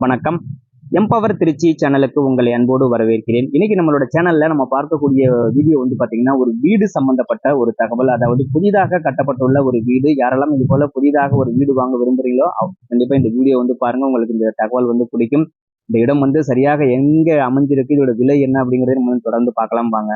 வணக்கம். எம்பவர் திருச்சி சேனலுக்கு உங்களை அன்போடு வரவேற்கிறேன். இன்னைக்கு நம்மளோட சேனல்ல நம்ம பார்க்கக்கூடிய வீடியோ வந்து பாத்தீங்கன்னா ஒரு வீடு சம்பந்தப்பட்ட ஒரு தகவல் அதாவது புதிதாக கட்டப்பட்டுள்ள ஒரு வீடு. யாரெல்லாம் இது போல புதிதாக ஒரு வீடு வாங்க விரும்புறீங்களோ கண்டிப்பா இந்த வீடியோ வந்து பாருங்க உங்களுக்கு இந்த தகவல் வந்து பிடிக்கும். இந்த இடம் வந்து சரியாக எங்க அமைஞ்சிருக்கு இதோட விலை என்ன அப்படிங்கறத நம்ம தொடர்ந்து பார்க்கலாம் வாங்க.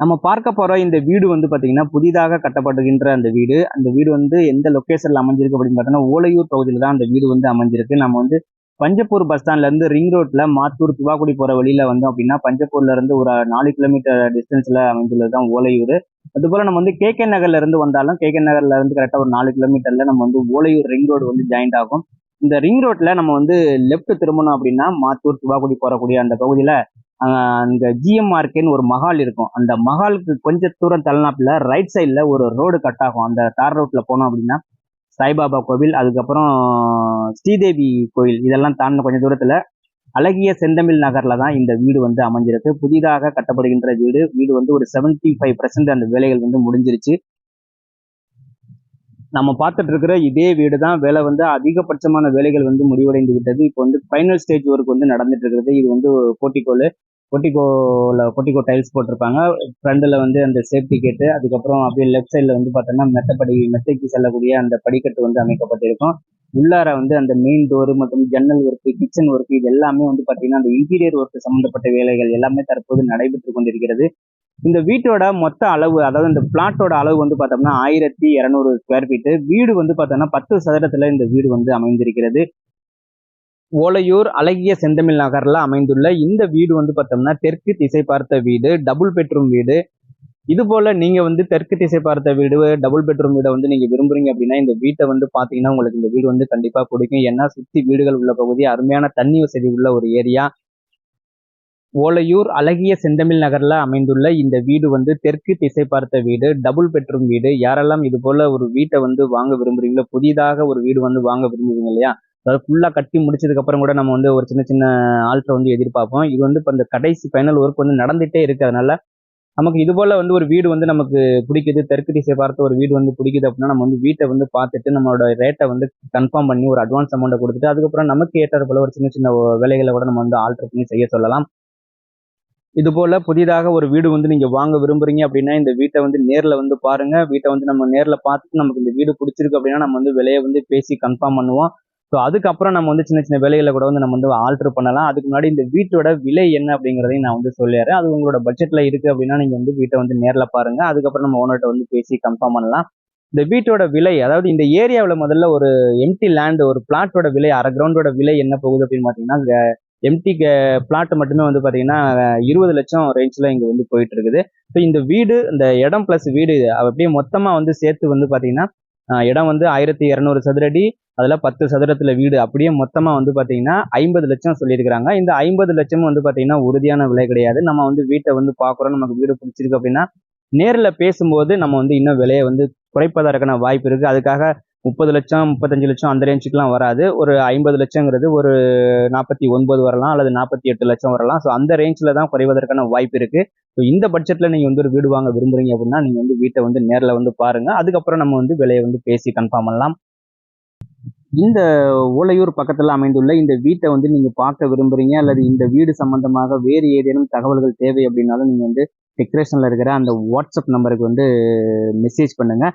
நம்ம பார்க்க போகிற இந்த வீடு வந்து பார்த்தீங்கன்னா புதிதாக கட்டப்படுகின்ற அந்த வீடு. அந்த வீடு வந்து எந்த லொக்கேஷனில் அமைஞ்சிருக்கு அப்படின்னு பார்த்தோன்னா ஓலையூர் பகுதியில் தான் அந்த வீடு வந்து அமைஞ்சிருக்கு. நம்ம வந்து பஞ்சப்பூர் பஸ் ஸ்டாண்ட்லேருந்து ரிங் ரோட்டில் மாத்தூர் துவாக்குடி போகிற வழியில் வந்தோம் அப்படின்னா பஞ்சப்பூர்லேருந்து ஒரு நாலு கிலோமீட்டர் டிஸ்டன்ஸில் அமைந்துள்ளது தான் ஓலையூர். அதுபோல் நம்ம வந்து கேகே நகர்ல இருந்து வந்தாலும் கேகே நகர்ல இருந்து கரெக்டாக ஒரு நாலு கிலோமீட்டரில் நம்ம வந்து ஓலையூர் ரிங் ரோடு வந்து ஜாயிண்ட் ஆகும். இந்த ரிங் ரோட்டில் நம்ம வந்து லெஃப்ட் திரும்பணும் அப்படின்னா மாத்தூர் துவாக்குடி போகக்கூடிய அந்த பகுதியில் அங்க ஜிஎம்ஆர்கேன்னு ஒரு மஹால் இருக்கும். அந்த மஹாலுக்கு கொஞ்ச தூரம் தள்ளனாப்புல ரைட் சைடில் ஒரு ரோடு கட் ஆகும். அந்த தார் ரோட்டில் போனோம் அப்படின்னா சாய்பாபா கோவில் அதுக்கப்புறம் ஸ்ரீதேவி கோயில் இதெல்லாம் தாண்டின கொஞ்சம் தூரத்தில் அழகிய செந்தமிழ் நகரில் தான் இந்த வீடு வந்து அமைஞ்சிருக்கு. புதிதாக கட்டப்படுகின்ற வீடு. வீடு வந்து ஒரு செவன்டி ஃபைவ் பர்சன்ட் அந்த வேலைகள் வந்து முடிஞ்சிருச்சு. நம்ம பார்த்துட்டு இருக்கிற இதே வீடு தான் வேலை வந்து அதிகபட்சமான வேலைகள் வந்து முடிவடைந்து விட்டது. இப்போ வந்து ஃபைனல் ஸ்டேஜ் ஒர்க் வந்து நடந்துட்டு இருக்கிறது இது வந்து போட்டிக்கோள். கொட்டிக்கோவில் கொட்டிக்கோ டைல்ஸ் போட்டிருப்பாங்க. ஃப்ரண்டில் வந்து அந்த சேஃப்டி கேட்டு அதுக்கப்புறம் அப்படியே லெஃப்ட் சைடில் வந்து பார்த்தோன்னா மெத்தப்படி மெத்தைக்கு செல்லக்கூடிய அந்த படிக்கட்டு வந்து அமைக்கப்பட்டிருக்கும். உள்ளார வந்து அந்த மெயின் டோர் மற்றும் ஜன்னல் ஒர்க்கு கிச்சன் ஒர்க்கு இது எல்லாமே வந்து பார்த்தீங்கன்னா அந்த இன்டீரியர் ஒர்க்கு சம்மந்தப்பட்ட வேலைகள் எல்லாமே தற்போது நடைபெற்று கொண்டிருக்கிறது. இந்த வீட்டோட மொத்த அளவு அதாவது இந்த பிளாட்டோட அளவு வந்து பார்த்தோம்னா ஆயிரத்தி இரநூறு ஸ்கொயர் ஃபீட்டு வீடு வந்து பார்த்தோம்னா பத்து சதுரத்தில் இந்த வீடு வந்து அமைந்திருக்கிறது. ஓலையூர் அழகிய செந்தமிழ் நகர்ல அமைந்துள்ள இந்த வீடு வந்து பார்த்தோம்னா தெற்கு திசை பார்த்த வீடு டபுள் பெட்ரூம் வீடு. இது போல நீங்க வந்து தெற்கு திசை பார்த்த வீடு டபுள் பெட்ரூம் வீடை வந்து நீங்க விரும்புறீங்க அப்படின்னா இந்த வீட்டை வந்து பாத்தீங்கன்னா உங்களுக்கு இந்த வீடு வந்து கண்டிப்பா பிடிக்கும் ஏன்னா சுத்தி வீடுகள் உள்ள பகுதி அருமையான தண்ணி வசதி உள்ள ஒரு ஏரியா. ஓலையூர் அழகிய செந்தமிழ் நகர்ல அமைந்துள்ள இந்த வீடு வந்து தெற்கு திசை பார்த்த வீடு டபுள் பெட்ரூம் வீடு. யாரெல்லாம் இது போல ஒரு வீட்டை வந்து வாங்க விரும்புறீங்களோ புதிதாக ஒரு வீடு வந்து வாங்க விரும்புவீங்க இல்லையா? அதாவது ஃபுல்லாக கட்டி முடிச்சதுக்கு அப்புறம் கூட நம்ம வந்து ஒரு சின்ன சின்ன ஆல்ட்ரை வந்து எதிர்பார்ப்போம். இது வந்து இப்போ இந்த கடைசி ஃபைனல் ஒர்க் வந்து நடந்துகிட்டே இருக்கிறதுனால நமக்கு இது போல வந்து ஒரு வீடு வந்து நமக்கு பிடிக்குது. தெற்கு திசை பார்த்து ஒரு வீடு வந்து பிடிக்குது அப்படின்னா நம்ம வந்து வீட்டை வந்து பார்த்துட்டு நம்மளோட ரேட்டை வந்து கன்ஃபார்ம் பண்ணி ஒரு அட்வான்ஸ் அமௌண்ட்டை கொடுத்துட்டு அதுக்கப்புறம் நமக்கு ஏற்றது போல ஒரு சின்ன சின்ன வேலைகளை கூட நம்ம வந்து ஆல்ட்ரு பண்ணி செய்ய சொல்லலாம். இது போல புதிதாக ஒரு வீடு வந்து நீங்க வாங்க விரும்புறீங்க அப்படின்னா இந்த வீட்டை வந்து நேர்ல வந்து பாருங்க. வீட்டை வந்து நம்ம நேர்ல பார்த்துட்டு நமக்கு இந்த வீடு பிடிச்சிருக்கு அப்படின்னா நம்ம வந்து விலையை வந்து பேசி கன்ஃபார்ம் பண்ணுவோம். ஸோ அதுக்கப்புறம் நம்ம வந்து சின்ன சின்ன வேலைகளை கூட வந்து நம்ம வந்து ஆல்டர் பண்ணலாம். அதுக்கு முன்னாடி இந்த வீட்டோட விலை என்ன அப்படிங்கிறதையும் நான் வந்து சொல்லிடுறேன். அது உங்களோட பட்ஜெட்ல இருக்கு அப்படின்னா நீங்க வந்து வீட்டை வந்து நேரில் பாருங்க. அதுக்கப்புறம் நம்ம ஓனர்கிட்ட வந்து பேசி கன்ஃபார்ம் பண்ணலாம். இந்த வீட்டோட விலை அதாவது இந்த ஏரியாவில் முதல்ல ஒரு எம்டி லேண்ட் ஒரு பிளாட்டோட விலை அரை கிரவுண்டோட விலை என்ன போகுது அப்படின்னு பார்த்தீங்கன்னா எம்டி பிளாட் மட்டுமே வந்து பார்த்தீங்கன்னா இருபது லட்சம் ரேஞ்சில் இங்கே வந்து போயிட்டு இருக்குது. ஸோ இந்த வீடு இந்த இடம் ப்ளஸ் வீடு அப்படியே மொத்தமாக வந்து சேர்த்து வந்து பார்த்தீங்கன்னா இடம் வந்து ஆயிரத்தி இரநூறு சதுரடி அதில் பத்து சதுரத்தில் வீடு. அப்படியே மொத்தமாக வந்து பார்த்தீங்கன்னா ஐம்பது லட்சம் சொல்லியிருக்கிறாங்க. இந்த ஐம்பது லட்சமும் வந்து பார்த்தீங்கன்னா உறுதியான விலை கிடையாது. நம்ம வந்து வீட்டை வந்து பார்க்குறோம் நமக்கு வீடு பிடிச்சிருக்கு அப்படின்னா நேரில் பேசும்போது நம்ம வந்து இன்னும் விலையை வந்து குறைப்பதற்கான வாய்ப்பு இருக்குது அதுக்காக முப்பது லட்சம் முப்பத்தஞ்சு லட்சம் அந்த ரேஞ்சுக்குலாம் வராது. ஒரு ஐம்பது லட்சங்கிறது ஒரு நாற்பத்தி ஒன்பது வரலாம் அல்லது நாற்பத்தி எட்டு லட்சம் வரலாம். ஸோ அந்த ரேஞ்சில் தான் குறைவதற்கான வாய்ப்பு இருக்குது ஸோ இந்த பட்ஜெட்டில் நீங்கள் வந்து ஒரு வீடு வாங்க விரும்புகிறீங்க அப்படின்னா நீங்கள் வந்து வீட்டை வந்து நேரில் வந்து பாருங்கள் அதுக்கப்புறம் நம்ம வந்து விலையை வந்து பேசி கன்ஃபார்ம் பண்ணலாம். இந்த ஓலையூர் பக்கத்தில் அமைந்துள்ள இந்த வீட்டை வந்து நீங்கள் பார்க்க விரும்புகிறீங்க அல்லது இந்த வீடு சம்பந்தமாக வேறு ஏதேனும் தகவல்கள் தேவை அப்படின்னாலும் நீங்கள் வந்து டிக்ரேஷனில் இருக்கிற அந்த வாட்ஸ்அப் நம்பருக்கு வந்து மெசேஜ் பண்ணுங்கள்